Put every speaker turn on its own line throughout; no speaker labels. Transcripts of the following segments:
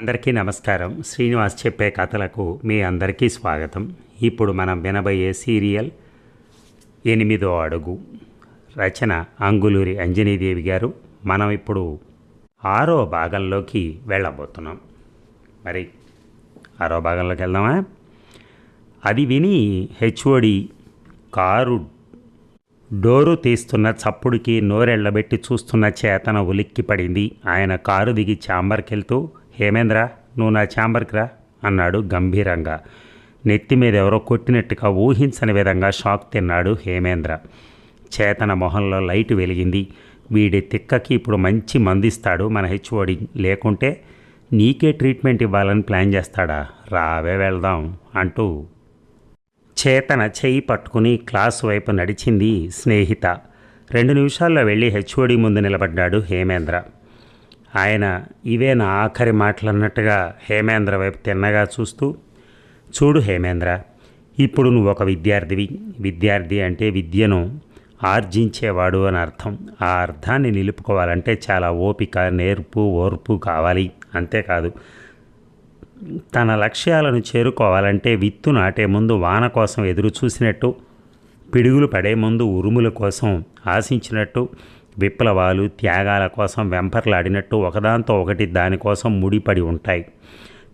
అందరికీ నమస్కారం. శ్రీనివాస్ చెప్పే కథలకు మీ అందరికీ స్వాగతం. ఇప్పుడు మనం వినబోయే సీరియల్ ఎనిమిదో అడుగు. రచన అంగులూరి అంజనీదేవి గారు. మనం ఇప్పుడు ఆరో భాగంలోకి వెళ్ళబోతున్నాం. మరి ఆరో భాగంలోకి వెళ్దామా? అది విని హెచ్ఓడి కారు డోరు తీస్తున్న చప్పుడుకి నోరెళ్ళబెట్టి చూస్తున్న చేతన ఉలిక్కి పడింది ఆయన కారు దిగి ఛాంబర్కి వెళ్తూ హేమేంద్ర నువ్వు నా ఛాంబర్కి రా అన్నాడు గంభీరంగా. నెత్తి మీద ఎవరో కొట్టినట్టుగా ఊహించని విధంగా షాక్ తిన్నాడు హేమేంద్ర. చేతన మొహంలో లైట్ వెలిగింది. వీడి తిక్కకి ఇప్పుడు మంచి మందిస్తాడు మన హెచ్ఓడి. లేకుంటే నీకే ట్రీట్మెంట్ ఇవ్వాలని ప్లాన్ చేస్తాడా? రావే వెళ్దాం అంటూ చేతన చేయి పట్టుకుని క్లాస్ వైపు నడిచింది స్నేహిత. రెండు నిమిషాల్లో వెళ్ళి హెచ్ఓడి ముందు నిలబడ్డాడు హేమేంద్ర. ఆయన ఇవే నా ఆఖరి మాటలు అన్నట్టుగా హేమేంద్ర వైపు తిన్నగా చూస్తూ చూడు హేమేంద్ర ఇప్పుడు నువ్వు ఒక విద్యార్థివి. విద్యార్థి అంటే విద్యను ఆర్జించేవాడు అని అర్థం. ఆ అర్థాన్ని నిలుపుకోవాలంటే చాలా ఓపిక నేర్పు ఓర్పు కావాలి. అంతేకాదు తన లక్ష్యాలను చేరుకోవాలంటే విత్తు నాటే ముందు వాన కోసం ఎదురు చూసినట్టు పిడుగులు పడే ముందు ఉరుముల కోసం ఆశించినట్టు విప్లవాలు త్యాగాల కోసం వెంపర్లాడినట్టు ఒకదాంతో ఒకటి దానికోసం ముడిపడి ఉంటాయి.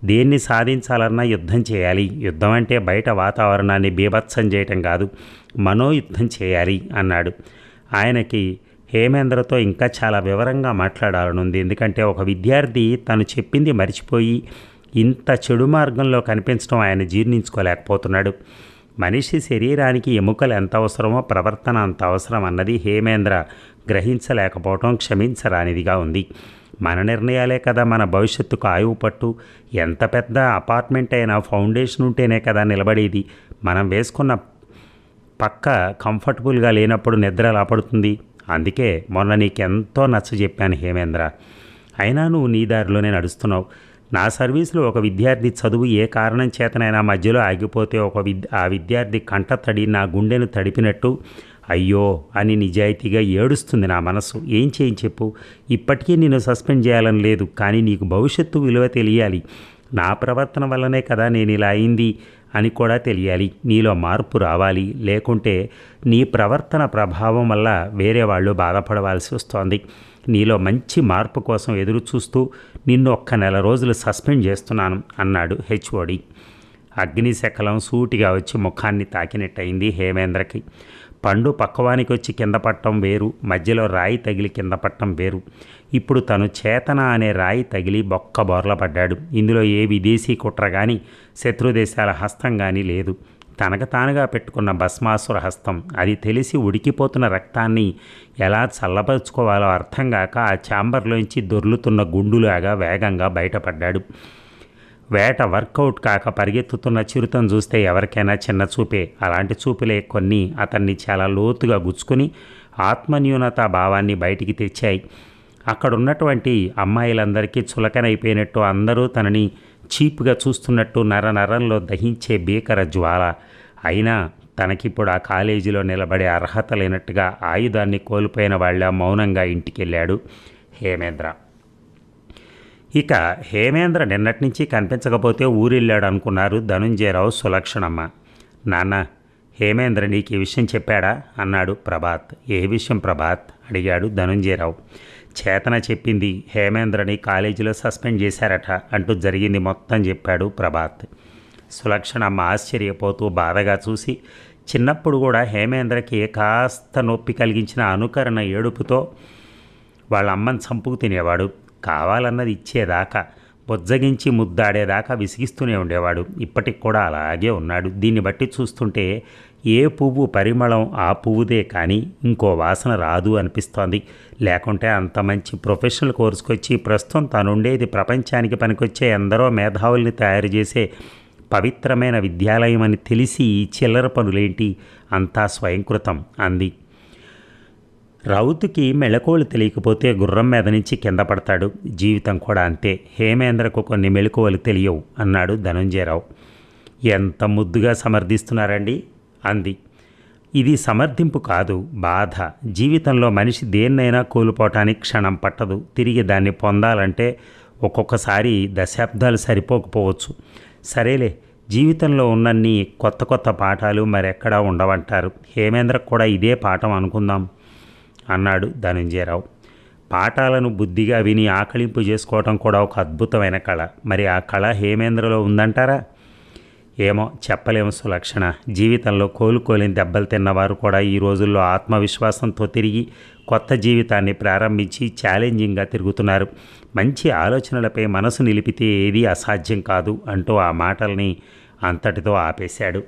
దేన్ని సాధించాలన్నా యుద్ధం చేయాలి. యుద్ధం అంటే బయట వాతావరణాన్ని బీభత్సం చేయటం కాదు. మనోయుద్ధం చేయాలి అన్నాడు. ఆయనకి హేమేంద్రతో ఇంకా చాలా వివరంగా మాట్లాడాలనుంది. ఎందుకంటే ఒక విద్యార్థి తను చెప్పింది మర్చిపోయి ఇంత చెడు మార్గంలో కనిపించడం ఆయన జీర్ణించుకోలేకపోతున్నాడు. మనిషి శరీరానికి ఎముకలు ఎంత అవసరమో ప్రవర్తన అంత అవసరం అన్నది హేమేంద్ర గ్రహించలేకపోవటం క్షమించరానిదిగా ఉంది. మన నిర్ణయాలే కదా మన భవిష్యత్తుకు ఆయువు పట్టు. ఎంత పెద్ద అపార్ట్మెంట్ అయినా ఫౌండేషన్ ఉంటేనే కదా నిలబడేది. మనం వేసుకున్న పక్క కంఫర్టబుల్గా లేనప్పుడు నిద్ర ఎలా పడుతుంది? అందుకే మొన్న నీకెంతో నచ్చ చెప్పాను హేమేంద్ర. అయినా నువ్వు నీ దారిలోనే నడుస్తున్నావు. నా సర్వీసులో ఒక విద్యార్థి చదువు ఏ కారణం చేతనైనా మధ్యలో ఆగిపోతే ఒక విద్ ఆ విద్యార్థి కంట తడి నా గుండెను తడిపినట్టు అయ్యో అని నిజాయితీగా ఏడుస్తుంది నా మనసు. ఏం చేయని చెప్పు. ఇప్పటికీ నేను సస్పెండ్ చేయాలని లేదు కానీ నీకు భవిష్యత్తు విలువ తెలియాలి. నా ప్రవర్తన వల్లనే కదా నేను ఇలా అయింది అని కూడా తెలియాలి. నీలో మార్పు రావాలి. లేకుంటే నీ ప్రవర్తన ప్రభావం వల్ల వేరే వాళ్ళు బాధపడవలసి వస్తోంది. నీలో మంచి మార్పు కోసం ఎదురు చూస్తూ నిన్ను ఒక్క నెల రోజులు సస్పెండ్ చేస్తున్నాను అన్నాడు హెచ్ఓడి. అగ్నిశకలం సూటిగా వచ్చి ముఖాన్ని తాకినట్టయింది హేమేంద్రకి. పండు పక్కవానికి వచ్చి కింద పట్టం వేరు మధ్యలో రాయి తగిలి కింద పట్టం వేరు. ఇప్పుడు తను చేతన అనే రాయి తగిలి బొక్క బోర్ల పడ్డాడు. ఇందులో ఏ విదేశీ కుట్ర కానీ శత్రుదేశాల హస్తం కానీ లేదు. తనకు తానుగా పెట్టుకున్న భస్మాసుర హస్తం. అది తెలిసి ఉడికిపోతున్న రక్తాన్ని ఎలా చల్లపరుచుకోవాలో అర్థం కాక ఆ ఛాంబర్లోంచి దొర్లుతున్న గుండులాగా వేగంగా బయటపడ్డాడు. వేట వర్కౌట్ కాక పరిగెత్తుతున్న చిరుతను చూస్తే ఎవరికైనా చిన్న చూపే. అలాంటి చూపులే కొన్ని అతన్ని చాలా లోతుగా గుచ్చుకుని ఆత్మన్యూనత భావాన్ని బయటికి తెచ్చాయి. అక్కడున్నటువంటి అమ్మాయిలందరికీ చులకనైపోయినట్టు అందరూ తనని చీప్గా చూస్తున్నట్టు నర నరంలో దహించే భీకర జ్వాల. అయినా తనకిప్పుడు ఆ కాలేజీలో నిలబడే అర్హత లేనట్టుగా ఆయుధాన్ని కోల్పోయిన వాళ్ళ మౌనంగా ఇంటికెళ్ళాడు హేమేంద్ర. ఇక హేమేంద్ర నిన్నటి నుంచి కనిపించకపోతే ఊరెళ్ళాడు అనుకున్నారు ధనుంజయరావు సులక్షణమ్మ. నాన్న హేమేంద్ర నీకు ఈ విషయం చెప్పాడా? అన్నాడు ప్రభాత్. ఏ విషయం ప్రభాత్? అడిగాడు ధనుంజయరావు. చేతన చెప్పింది హేమేంద్రని కాలేజీలో సస్పెండ్ చేశారట అంటూ జరిగింది మొత్తం చెప్పాడు ప్రభాత్. సులక్షణమ్మ ఆశ్చర్యపోతూ బాధగా చూసి చిన్నప్పుడు కూడా హేమేంద్రకి కాస్త నొప్పి కలిగించిన అనుకరణ ఏడుపుతో వాళ్ళ అమ్మని చంపుకు తినేవాడు. కావాలన్నది ఇచ్చేదాకా బొజ్జగించి ముద్దాడేదాకా విసిగిస్తూనే ఉండేవాడు. ఇప్పటికి కూడా అలాగే ఉన్నాడు. దీన్ని బట్టి చూస్తుంటే ఏ పువ్వు పరిమళం ఆ పువ్వుదే కానీ ఇంకో వాసన రాదు అనిపిస్తోంది. లేకుంటే అంత మంచి ప్రొఫెషనల్ కోర్సుకొచ్చి ప్రస్తుతం తనుండేది ప్రపంచానికి పనికొచ్చే ఎందరో మేధావుల్ని తయారు చేసే పవిత్రమైన విద్యాలయం అని తెలిసి ఈ చిల్లర పనులేంటి? అంతా స్వయంకృతం అంది. రౌతుకి మెళకువలు తెలియకపోతే గుర్రం మీద నుంచి కింద పడతాడు. జీవితం కూడా అంతే. హేమేంద్రకు కొన్ని మెళకువలు తెలియవు అన్నాడు ధనంజయరావు. ఎంత ముద్దుగా సమర్థిస్తున్నారండి? అంది. ఇది సమర్థింపు కాదు బాధ. జీవితంలో మనిషి దేన్నైనా కోల్పోవటానికి క్షణం పట్టదు. తిరిగి దాన్ని పొందాలంటే ఒక్కొక్కసారి దశాబ్దాలు సరిపోకపోవచ్చు. సరేలే జీవితంలో ఉన్నన్ని కొత్త కొత్త పాఠాలు మరెక్కడా ఉండవంటారు. హేమేంద్రకు కూడా ఇదే పాఠం అనుకుందాం. అన్నాడు ధనంజయరావు. పాఠాలను బుద్ధిగా విని ఆకలింపు చేసుకోవటం కూడా ఒక అద్భుతమైన కళ. మరి ఆ కళ హేమేంద్రలో ఉందంటారా? ఏమో చెప్పలేము సులక్షణ. జీవితంలో కోలుకోలేని దెబ్బలు తిన్నవారు కూడా ఈ రోజుల్లో ఆత్మవిశ్వాసంతో తిరిగి కొత్త జీవితాన్ని ప్రారంభించి ఛాలెంజింగ్గా తిరుగుతున్నారు. మంచి ఆలోచనలపై మనసు నిలిపితే ఏదీ అసాధ్యం కాదు అంటూ ఆ మాటల్ని అంతటితో ఆపేశాడు.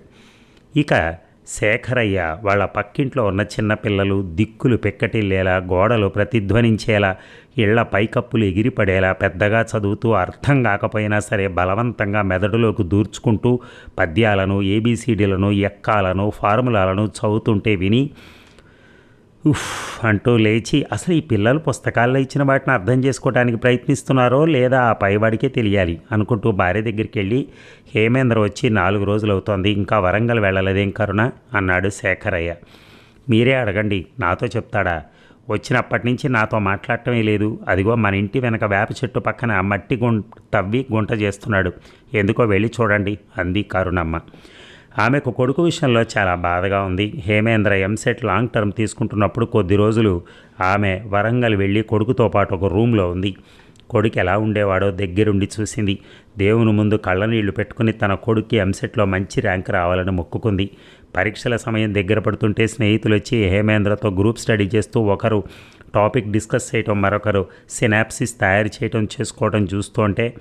ఇక శేఖరయ్య వాళ్ళ పక్కింట్లో ఉన్న చిన్నపిల్లలు దిక్కులు పెక్కటిల్లేలా గోడలు ప్రతిధ్వనించేలా ఇళ్ళ పైకప్పులు ఎగిరిపడేలా పెద్దగా చదువుతూ అర్థం కాకపోయినా సరే బలవంతంగా మెదడులోకి దూర్చుకుంటూ పద్యాలను ఏబీసీడీలను ఎక్కాలను ఫార్ములాలను చదువుతుంటే విని ఉఫ్ అంటూ లేచి అసలు ఈ పిల్లలు పుస్తకాల్లో ఇచ్చిన వాటిని అర్థం చేసుకోవడానికి ప్రయత్నిస్తున్నారో లేదా ఆ పైవాడికే తెలియాలి అనుకుంటూ భార్య దగ్గరికి వెళ్ళి హేమేంద్ర వచ్చి నాలుగు రోజులు అవుతోంది ఇంకా వరంగల్ వెళ్ళలేదేం కరుణ? అన్నాడు శేఖరయ్య. మీరే అడగండి నాతో చెప్తాడా? వచ్చినప్పటి నుంచి నాతో మాట్లాడటమే లేదు. అదిగో మన ఇంటి వెనక వేప చెట్టు పక్కన మట్టి గుం తవ్వి గుంట చేస్తున్నాడు. ఎందుకో వెళ్ళి చూడండి అంది కరుణమ్మ. ఆమెకు కొడుకు విషయంలో చాలా బాధగా ఉంది. హేమేంద్ర ఎంసెట్ లాంగ్ టర్మ్ తీసుకుంటున్నప్పుడు కొద్ది రోజులు ఆమె వరంగల్ వెళ్ళి కొడుకుతో పాటు ఒక రూమ్లో ఉంది. కొడుకు ఎలా ఉండేవాడో దగ్గరుండి చూసింది. దేవుని ముందు కళ్ళనీళ్ళు పెట్టుకుని తన కొడుక్కి ఎంసెట్లో మంచి ర్యాంక్ రావాలని మొక్కుకుంది. పరీక్షల సమయం దగ్గర పడుతుంటే స్నేహితులు వచ్చి హేమేంద్రతో గ్రూప్ స్టడీ చేస్తూ ఒకరు టాపిక్ డిస్కస్ చేయటం మరొకరు సినాప్సిస్ తయారు చేయటం చేసుకోవడం చూస్తుంటే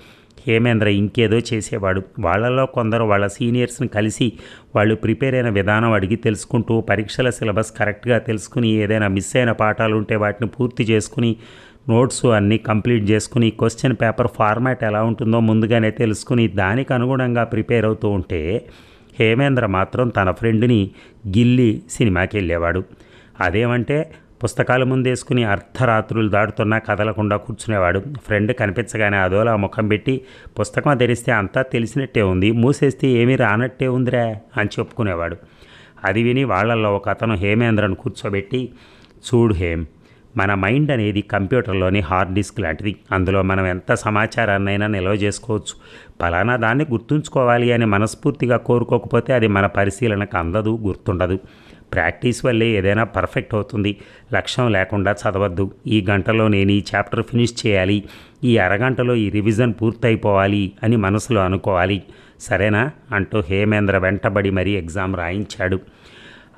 హేమేంద్ర ఇంకేదో చేసేవాడు. వాళ్ళలో కొందరు వాళ్ళ సీనియర్స్ని కలిసి వాళ్ళు ప్రిపేర్ అయిన విధానం అడిగి తెలుసుకుంటూ పరీక్షల సిలబస్ కరెక్ట్గా తెలుసుకుని ఏదైనా మిస్ అయిన పాఠాలు ఉంటే వాటిని పూర్తి చేసుకుని నోట్స్ అన్నీ కంప్లీట్ చేసుకుని క్వశ్చన్ పేపర్ ఫార్మాట్ ఎలా ఉంటుందో ముందుగానే తెలుసుకుని దానికి అనుగుణంగా ప్రిపేర్ అవుతూ ఉంటే హేమేంద్ర మాత్రం తన ఫ్రెండ్ని గిల్లి సినిమాకి వెళ్ళేవాడు అదేమంటే పుస్తకాలు ముందేసుకుని అర్ధరాత్రులు దాటుతున్నా కదలకుండా కూర్చునేవాడు. ఫ్రెండ్ కనిపించగానే అదోలా ముఖం పెట్టి పుస్తకం తెరిస్తే అంతా తెలిసినట్టే ఉంది. మూసేస్తే ఏమీ రానట్టే ఉందిరా అని చెప్పుకునేవాడు. అది విని వాళ్ళల్లో ఒక అతను హేమేంద్రను కూర్చోబెట్టి చూడు హేమ్ మన మైండ్ అనేది కంప్యూటర్లోని హార్డ్ డిస్క్ లాంటిది. అందులో మనం ఎంత సమాచారాన్నైనా నిల్వ చేసుకోవచ్చు. పలానా దాన్ని గుర్తుంచుకోవాలి అని మనస్ఫూర్తిగా కోరుకోకపోతే అది మన పరిశీలనకు అందదు గుర్తుండదు. ప్రాక్టీస్ వల్లే ఏదైనా పర్ఫెక్ట్ అవుతుంది. లక్ష్యం లేకుండా చదవద్దు. ఈ గంటలో నేను ఈ చాప్టర్ ఫినిష్ చేయాలి. ఈ అరగంటలో ఈ రివిజన్ పూర్తయిపోవాలి అని మనసులో అనుకోవాలి. సరేనా? అంటూ హేమేంద్ర వెంటబడి మరీ ఎగ్జామ్ రాయించాడు.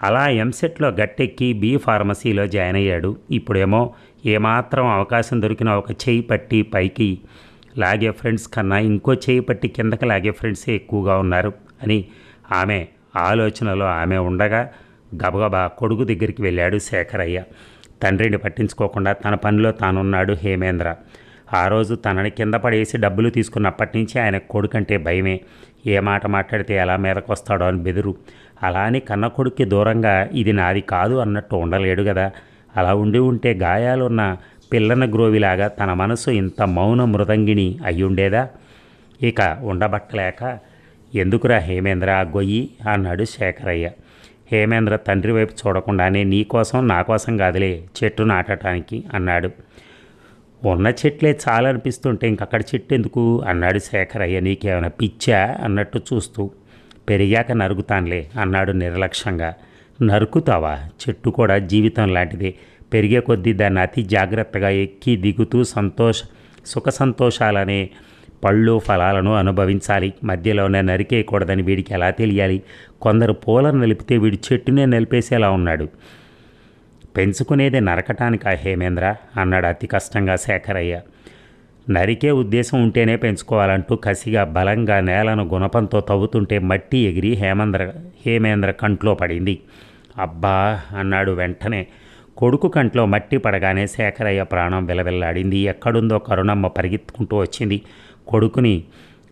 అలా ఎంసెట్లో గట్టెక్కి బీ ఫార్మసీలో జాయిన్ అయ్యాడు. ఇప్పుడేమో ఏమాత్రం అవకాశం దొరికిన ఒక చేయి పట్టి పైకి లాగే ఫ్రెండ్స్ కన్నా ఇంకో చేయి పట్టి కిందకి లాగే ఫ్రెండ్సే ఎక్కువగా ఉన్నారు అని ఆమె ఆలోచనలో ఆమె ఉండగా గబగబా కొడుకు దగ్గరికి వెళ్ళాడు శేఖరయ్య. తండ్రిని పట్టించుకోకుండా తన పనిలో తానున్నాడు హేమేంద్ర. ఆ రోజు తనని కింద పడేసి డబ్బులు తీసుకున్నప్పటి నుంచి ఆయన కొడుకంటే భయమే. ఏ మాట మాట్లాడితే ఎలా మీదకు వస్తాడో అని బెదురు. అలా అని కన్న కొడుక్కి దూరంగా ఇది నాది కాదు అన్నట్టు ఉండలేడు కదా అలా ఉండి ఉంటే గాయాలున్న పిల్లన గ్రోవిలాగా తన మనసు ఇంత మౌన మృదంగిణి అయ్యుండేదా? ఇక ఉండబట్టలేక ఎందుకురా హేమేంద్ర ఆ గొయ్యి? అన్నాడు శేఖరయ్య. హేమేంద్ర తండ్రి వైపు చూడకుండానే నీ కోసం నా కోసం కాదులే చెట్టు నాటడానికి అన్నాడు. ఉన్న చెట్లే చాలనిపిస్తుంటే ఇంకక్కడ చెట్టు ఎందుకు? అన్నాడు శేఖరయ్య. నీకేమైనా పిచ్చా? అన్నట్టు చూస్తూ. పెరిగాక నరుకుతానులే అన్నాడు నిర్లక్ష్యంగా. నరుకుతావా? చెట్టు కూడా జీవితం లాంటిదే. పెరిగే కొద్దీ దాన్ని అతి జాగ్రత్తగా ఎక్కి దిగుతూ సంతోష సుఖ సంతోషాలనే పళ్ళు ఫలాలను అనుభవించాలి. మధ్యలోనే నరికేయకూడదని వీడికి ఎలా తెలియాలి? కొందరు పూలను నిలిపితే వీడి చెట్టునే నిలిపేసేలా ఉన్నాడు. పెంచుకునేది నరకటానికా హేమేంద్ర? అన్నాడు అతి కష్టంగా శేఖరయ్య. నరికే ఉద్దేశం ఉంటేనే పెంచుకోవాలంటూ కసిగా బలంగా నేలను గుణపంతో తవ్వుతుంటే మట్టి ఎగిరి హేమంద్ర హేమేంద్ర కంట్లో పడింది. అబ్బా! అన్నాడు వెంటనే. కొడుకు కంట్లో మట్టి పడగానే శేఖరయ్య ప్రాణం విలవిల్లాడింది. ఎక్కడుందో కరుణమ్మ పరిగెత్తుకుంటూ వచ్చింది. కొడుకుని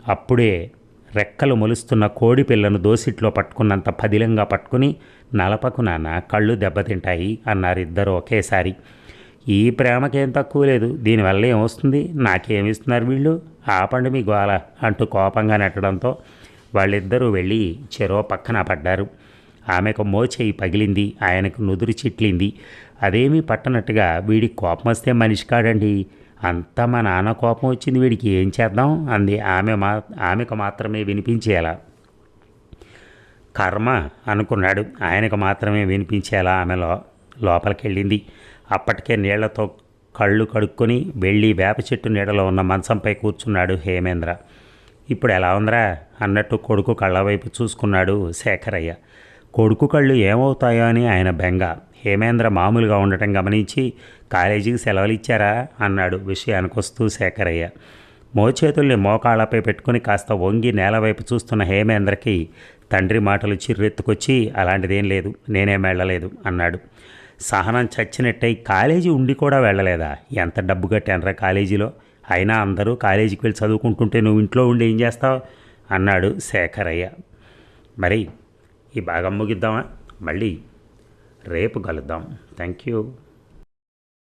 అప్పుడే రెక్కలు మొలుస్తున్న కోడి పిల్లను దోసిట్లో పట్టుకున్నంత పదిలంగా పట్టుకుని నలపకు నాన్న కళ్ళు దెబ్బతింటాయి అన్నారు ఇద్దరు ఒకేసారి. ఈ ప్రేమకేం తక్కువ లేదు దీనివల్ల ఏమొస్తుంది నాకేమిస్తున్నారు వీళ్ళు? ఆపండి మీ గోల అంటూ కోపంగా నెట్టడంతో వాళ్ళిద్దరూ వెళ్ళి చెరో పక్కన పడ్డారు. ఆమెకు మోచేయి పగిలింది ఆయనకు నుదురు చిట్లింది. అదేమీ పట్టనట్టుగా వీడి కోపం వస్తే మనిషి కాడండి. అంతా మా నాన్న కోపం వచ్చింది వీడికి ఏం చేద్దాం అంది. ఆమె మా ఆమెకు మాత్రమే వినిపించేలా. కర్మ అనుకున్నాడు. ఆయనకు మాత్రమే వినిపించేలా ఆమె లో లోపలికెళ్ళింది. అప్పటికే నీళ్ళతో కళ్ళు కడుక్కొని వెళ్ళి వేప చెట్టు నీడలో ఉన్న మంచంపై కూర్చున్నాడు హేమేంద్ర. ఇప్పుడు ఎలా ఉందిరా? అన్నట్టు కొడుకు కళ్ళ వైపు చూసుకున్నాడు శేఖరయ్య. కొడుకు కళ్ళు ఏమవుతాయో అని ఆయన బెంగ. హేమేంద్ర మామూలుగా ఉండటం గమనించి కాలేజీకి సెలవులు ఇచ్చారా అన్నాడు విషయానికి వస్తూ శేఖరయ్య. మోచేతుల్ని మోకాళ్ళపై పెట్టుకుని కాస్త వంగి నేల వైపు చూస్తున్న హేమేంద్రకి తండ్రి మాటలు చిర్రెత్తుకొచ్చి అలాంటిదేం లేదు నేనేం వెళ్ళలేదు అన్నాడు. సహనం చచ్చినట్టయి కాలేజీ ఉండి కూడా వెళ్ళలేదా? ఎంత డబ్బు కట్టానరా కాలేజీలో? అయినా అందరూ కాలేజీకి వెళ్ళి చదువుకుంటుంటే నువ్వు ఇంట్లో ఉండి ఏం చేస్తావు? అన్నాడు శేఖరయ్య. మరి ఈ భాగం ముగిద్దామా? మళ్ళీ రేపు కలుద్దాం. Thank you.